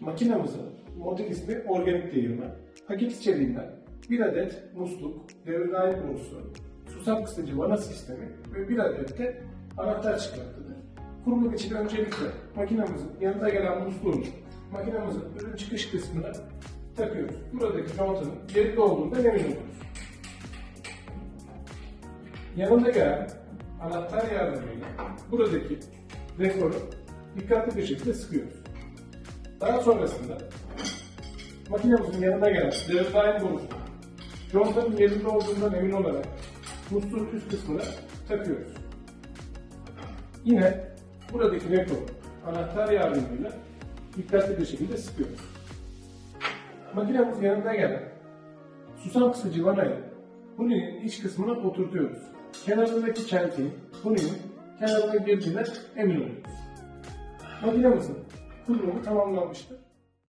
Makinamızın model ismi organik değirmen. Paket içeriğinden bir adet musluk, daim borusu, susam kısıcı vana sistemi ve bir adet de anahtar çıkmaktadır. Kurulum için öncelikle makinamızın yanında gelen musluğunu makinamızın ürün çıkış kısmına takıyoruz. Buradaki contanın yerinde olduğundan emin oluruz. Yanında gelen anahtar yardımıyla buradaki dekoru dikkatli bir şekilde sıkıyoruz. Daha sonrasında makinemizin yanına gelen devir daim borusu contanın yerinde olduğundan emin olarak musluğun üst kısmına takıyoruz. Yine buradaki dekoru anahtar yardımıyla dikkatli bir şekilde sıkıyoruz. Makinemizin yanında gelen susam kısıcı vanayı huninin iç kısmına oturtuyoruz. Kenarındaki çentiği huninin kenarına girdiğine emin oluyoruz. Makinemizin kurulumu tamamlanmıştır.